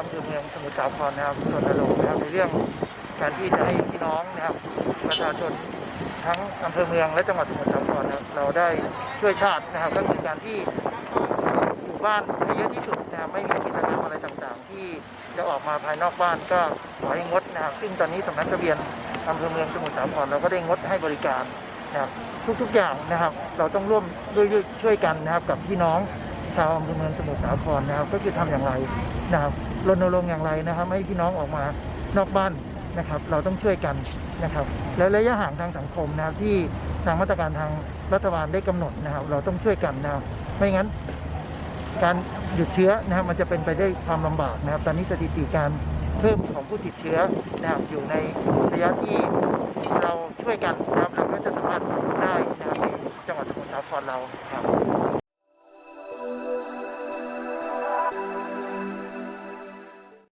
อำเภอเมืองสมุทรสาครนะครับรณรงค์นะครับในเรื่องการที่จะให้พี่น้องนะครับประชาชนทั้งอำเภอเมืองและจังหวัดสมุทรสาครนะครับเราได้ช่วยชาตินะครับก็คือการที่อยู่บ้านให้เยอะที่สุดนะครับไม่มีกิจกรรมอะไรต่างๆ ที่จะออกมาภายนอกบ้านก็ขอให้งดนะครับ ซึ่งตอนนี้สำนักทะเบียนอำเภอเมืองสมุทรสาครเราก็ได้งดให้บริการนะครับทุกๆอย่างนะครับ เราต้องร่วมด้วยช่วยกันนะครับกับพี่น้อง ชาวอำเภอเมืองสมุทรสาครนะครับ ก็คือทำอย่างไรนะครับรณรงค์อย่างไรนะครับ ให้พี่น้องออกมานอกบ้านนะครับ เราต้องช่วยกันนะครับ แล้วระยะห่างทางสังคมนะครับที่ทางมาตรการทางรัฐบาลได้กำหนดนะครับ เราต้องช่วยกันนะครับไม่งั้น การหยุดเชื้อนะครับมันจะเป็นไปได้ความลำบากนะครับ ตอนนี้สถิติการเพิ่มของผู้ติดเชื้อนะครับอยู่ในระยะที่เราช่วยกันนะครับเราก็จะสามารถคุมได้นะครับในจังหวัดสมุทรสาครเราครับ